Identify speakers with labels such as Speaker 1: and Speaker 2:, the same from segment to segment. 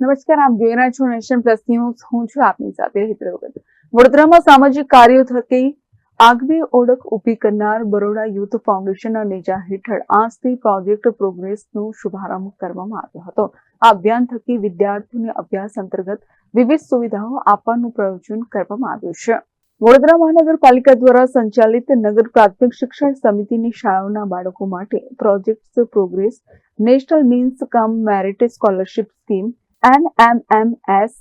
Speaker 1: નમસ્કાર, આપ જોઈ રહ્યા છો નેશન પ્લસ ન્યૂઝ. હું છું આપની સાથે હિતલ વગર વડોદરામાં સામાજિક કાર્યો થકી આગવી ઓળખ ઊભી કરનાર બરોડા યુથ ફાઉન્ડેશનના નેજા હેઠળ આજથી પ્રોજેક્ટ પ્રોગ્રેસનો શુભારંભ કરવામાં આવ્યો હતો. આ અભિયાન થકી વિદ્યાર્થીઓને અભ્યાસ અંતર્ગત વિવિધ સુવિધાઓ આપવાનું પ્રયોજન કરવામાં આવ્યું છે. વડોદરા મહાનગરપાલિકા દ્વારા સંચાલિત નગર પ્રાથમિક શિક્ષણ સમિતિની શાળાઓના બાળકો માટે project progress national means cum merit scholarship scheme NMMS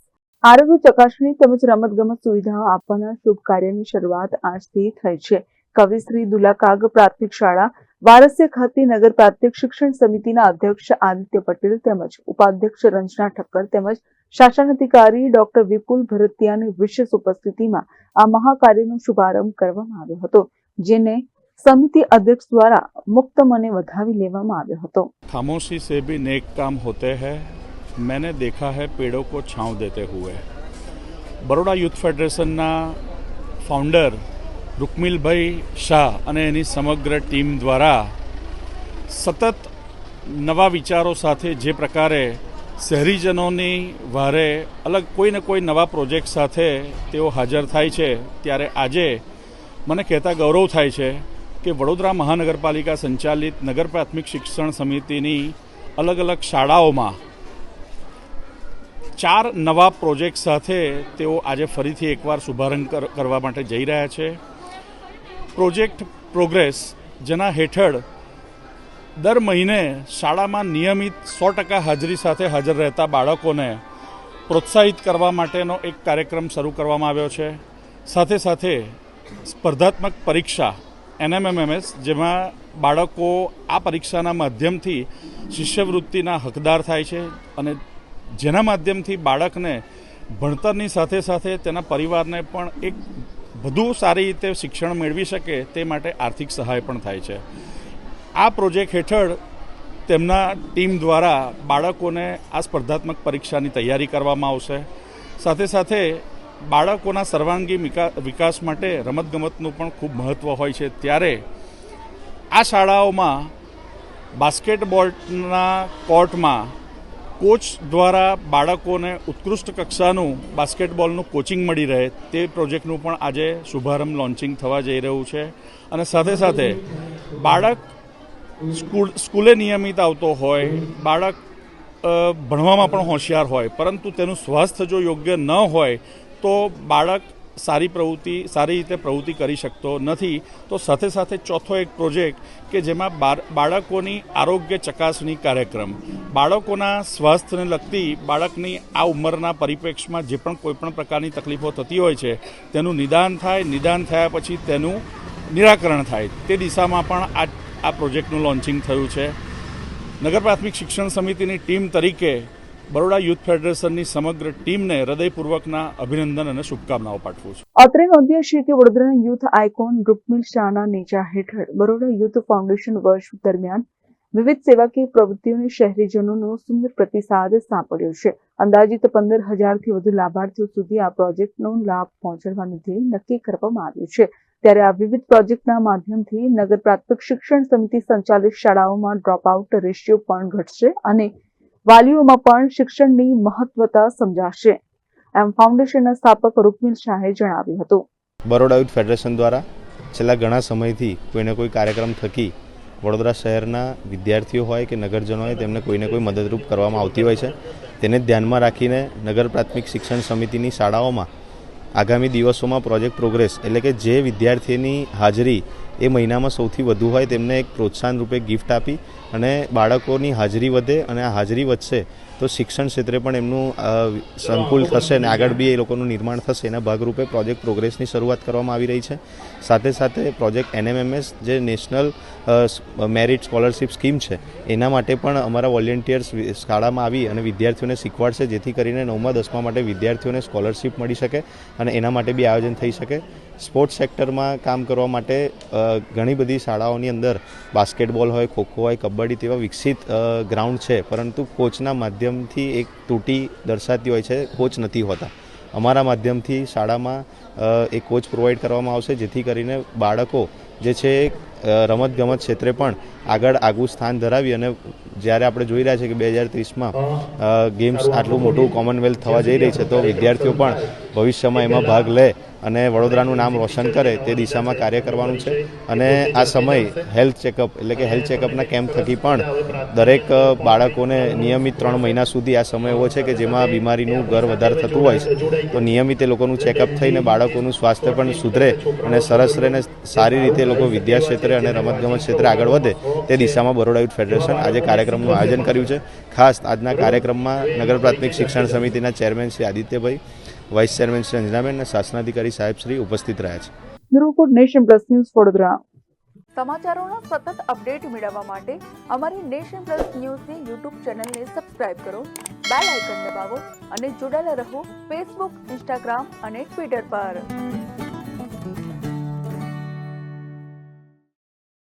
Speaker 1: આરોગ્ય ચકાસણી તેમજ રમતગમત સુવિધાઓ આપવાના શુભ કાર્યની શરૂઆત આજથી થઈ છે કવિશ્રી દુલાકાગ પ્રાથમિક શાળા વારસ્ય ખાતે નગર પ્રાથમિક શિક્ષણ સમિતિના અધ્યક્ષ આદિત્ય પટેલ તેમજ ઉપાધ્યક્ષ રંજના ઠક્કર તેમજ શાસન અધિકારી ડોક્ટર વિપુલ ભરતિયાની વિશેષ ઉપસ્થિતિમાં આ મહાકાર્યનો શુભારંભ કરવામાં આવ્યો હતો જેને સમિતિ અધ્યક્ષ દ્વારા મુક્ત મને વધાવી લેવામાં આવ્યો હતો
Speaker 2: खामोशी से भी नेक काम होते हैं मैंने देखा है पेड़ों को छांव देते हुए બરોડા યુથ ફેડરેશનના ફાઉન્ડર રૂકમિલભાઈ શાહ અને એની સમગ્ર ટીમ દ્વારા સતત નવા વિચારો સાથે જે પ્રકારે શહેરીજનોની વારે અલગ કોઈને કોઈ નવા પ્રોજેક્ટ સાથે તેઓ હાજર થાય છે ત્યારે આજે મને કહેતા ગૌરવ થાય છે કે વડોદરા મહાનગરપાલિકા સંચાલિત નગર પ્રાથમિક શિક્ષણ સમિતિની અલગ અલગ શાળાઓમાં ચાર નવા પ્રોજેક્ટ સાથે તેઓ આજે ફરીથી એકવાર શુભારંભ કરવા માટે જઈ રહ્યા છે. પ્રોજેક્ટ પ્રોગ્રેસ જેના હેઠળ દર મહિને શાળામાં નિયમિત સો ટકા હાજરી સાથે હાજર રહેતા બાળકોને પ્રોત્સાહિત કરવા માટેનો એક કાર્યક્રમ શરૂ કરવામાં આવ્યો છે. સાથે સાથે સ્પર્ધાત્મક પરીક્ષા એનએમએમએમએસ જેમાં બાળકો આ પરીક્ષાના માધ્યમથી શિષ્યવૃત્તિના હકદાર થાય છે અને જેના માધ્યમથી બાળકને ભણતરની સાથે સાથે તેના પરિવારને પણ એક વધુ સારી રીતે શિક્ષણ મેળવી શકે તે માટે આર્થિક સહાય પણ થાય છે. આ પ્રોજેક્ટ હેઠળ તેમના ટીમ દ્વારા બાળકોને આ સ્પર્ધાત્મક પરીક્ષાની તૈયારી કરવામાં આવશે. સાથે સાથે બાળકોના સર્વાંગી વિકાસ માટે રમતગમતનું પણ ખૂબ મહત્ત્વ હોય છે. ત્યારે આ શાળાઓમાં બાસ્કેટબોલના કોર્ટમાં કોચ દ્વારા બાળકોને ઉત્કૃષ્ટ કક્ષાનું બાસ્કેટબોલનું કોચિંગ મળી રહે તે પ્રોજેક્ટનું પણ આજે શુભારંભ લોન્ચિંગ થવા જઈ રહ્યું છે. અને સાથે સાથે બાળક સ્કૂલ, સ્કૂલે નિયમિત આવતો હોય, બાળક ભણવામાં પણ હોશિયાર હોય, પરંતુ તેનું સ્વાસ્થ્ય જો યોગ્ય ન હોય, તો બાળક સારી પ્રવૃત્તિ, સારી રીતે પ્રવૃત્તિ કરી શકતો નથી, તો સાથે સાથે ચોથો એક પ્રોજેક્ટ કે જેમાં બાળકોની આરોગ્ય ચકાસણી કાર્યક્રમ. બાળકોના સ્વાસ્થ્યને લગતી બાળકની આ ઉંમરના પરિપ્રેક્ષમાં જે પણ કોઈપણ પ્રકારની તકલીફો થતી હોય છે, તેનું નિદાન થાય, નિદાન થયા પછી તેનું નિરાકરણ થાય. તે દિશામાં પણ આ આ પ્રોજેક્ટનું લોન્ચિંગ થયું છે. નગર પ્રાથમિક શિક્ષણ સમિતિની ટીમ તરીકે બરોડા યુથ ફેડરેશનની સમગ્ર ટીમને હૃદયપૂર્વકના અભિનંદન અને શુભકામનાઓ પાઠવું છું.
Speaker 1: અત્રે નોંધીએ છે કે વડોદરાના યુથ આઇકોન રૂકમિલ શાહના નેજા હેઠળ બરોડા યુથ ફાઉન્ડેશન વર્ષ દરમિયાન વિવિધ સેવાકીય પ્રવૃત્તિઓને શહેરીજનોનો સુંદર પ્રતિસાદ સાંપડ્યો છે. અંદાજિત પંદર હજારથી વધુ લાભાર્થીઓ સુધી આ પ્રોજેક્ટનો લાભ પહોંચાડવાનું ધ્યેય નક્કી કરવામાં આવ્યું છે. ત્યારે આ વિવિધ પ્રોજેક્ટના માધ્યમથી નગર પ્રાથમિક શિક્ષણ સમિતિ સંચાલિત શાળાઓમાં ડ્રોપ આઉટ રેશિયો પણ ઘટશે અને વાલીઓમાં પણ શિક્ષણની મહત્વતા સમજાશે, એમ ફાઉન્ડેશનના સ્થાપક રૂકમિલ શાહે જણાવ્યું હતું.
Speaker 3: બરોડા યુથ ફેડરેશન દ્વારા છેલ્લા ઘણા સમયથી કોઈને કોઈ કાર્યક્રમ થકી વડોદરા શહેરના વિદ્યાર્થીઓ હોય કે નગરજનો હોય, તેમને કોઈને કોઈ મદદરૂપ કરવામાં આવતી હોય છે. તેને ધ્યાનમાં રાખીને નગર પ્રાથમિક શિક્ષણ સમિતિની શાળાઓમાં આગામી દિવસોમાં પ્રોજેક્ટ પ્રોગ્રેસ એટલે કે જે વિદ્યાર્થીની હાજરી એ મહિનામાં સૌથી વધુ હોય તેમને એક પ્રોત્સાહન રૂપે ગિફ્ટ આપી અને બાળકોની હાજરી વધે અને આ હાજરી વધશે તો શિક્ષણ ક્ષેત્રે પણ એમનું સંકુલ થશે અને આગળ બી એ લોકોનું નિર્માણ થશે. એના ભાગરૂપે પ્રોજેક્ટ પ્રોગ્રેસની શરૂઆત કરવામાં આવી રહી છે. સાથે સાથે પ્રોજેક્ટ એનએમએમએસ જે નેશનલ મેરિટ સ્કોલરશિપ સ્કીમ છે, એના માટે પણ અમારા વોલેન્ટિયર્સ શાળામાં આવી અને વિદ્યાર્થીઓને શીખવાડશે, જેથી કરીને નવમા, દસમા માટે વિદ્યાર્થીઓને સ્કોલરશિપ મળી શકે અને એના માટે બી આયોજન થઈ શકે. સ્પોર્ટ્સ સેક્ટરમાં કામ કરવા માટે ઘણી બધી શાળાઓની અંદર બાસ્કેટબોલ હોય, ખોખો હોય, કબડ્ડી તેવા વિકસિત ગ્રાઉન્ડ છે. પરંતુ કોચના માધ્યમથી એક તૂટી દર્શાતી હોય છે, કોચ નથી હોતા. અમારા માધ્યમથી શાળામાં એ કોચ પ્રોવાઈડ કરવામાં આવશે, જેથી કરીને બાળકો જે છે રમતગમત ક્ષેત્રે પણ આગળ આગવું સ્થાન ધરાવી અને જ્યારે આપણે જોઈ રહ્યા છીએ કે બે હજાર ત્રીસમાં ગેમ્સ આટલું મોટું કોમનવેલ્થ થવા જઈ રહી છે, તો વિદ્યાર્થીઓ પણ ભવિષ્યમાં એમાં ભાગ લે. અને વડોદરાનું નામ રોશન કરે તે દિશામાં કાર્ય કરવાનું છે. અને આ સમય હેલ્થ ચેકઅપ, એટલે કે હેલ્થ ચેકઅપના કેમ્પ થકી પણ દરેક બાળકોને નિયમિત ત્રણ મહિના સુધી આ સમય એવો છે કે જેમાં બીમારીનું ઘર વધારે થતું હોય છે. તો નિયમિત એ લોકોનું ચેકઅપ થઈને બાળકોનું સ્વાસ્થ્ય પણ સુધરે અને સરસ રહે સારી રીતે લોકો વિદ્યા ક્ષેત્રે અને રમતગમત ક્ષેત્રે આગળ વધે તે દિશામાં બરોડા યુથ ફેડરેશન આજે કાર્યક્રમનું આયોજન કર્યું છે. ખાસ આજના કાર્યક્રમમાં નગર પ્રાથમિક શિક્ષણ સમિતિના chairman Shri Adityabhai vice chairman Shri Anjanaben અને શાસનાધિકારી સાહેબ શ્રી ઉપસ્થિત રહ્યા છે.
Speaker 1: Bureau nation plus news Vadodara. સમાચારોના સતત અપડેટ મેળવવા માટે અમારી નેશન પ્લસ ન્યૂઝની યુટ્યુબ ચેનલને સબસ્ક્રાઇબ કરો બેલ આઇકન દબાવો અને જોડાયેલા રહો ફેસબુક ઇન્સ્ટાગ્રામ અને ટ્વિટર પર.